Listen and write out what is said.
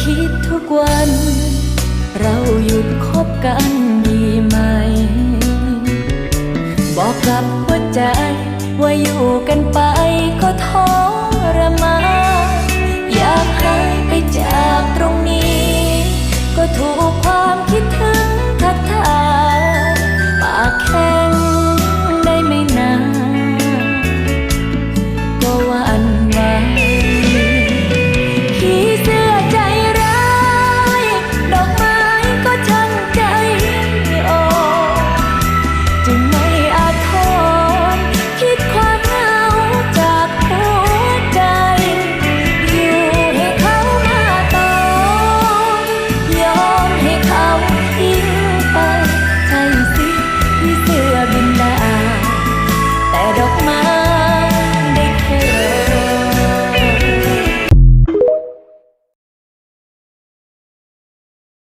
คิดทุกวัน เราหยุดคบกันดีไหม บอกกับหัวใจ ว่าอยู่กันไปก็ทรมานอยากหายไปจากตรงนี้ ก็ถูกความคิดถึง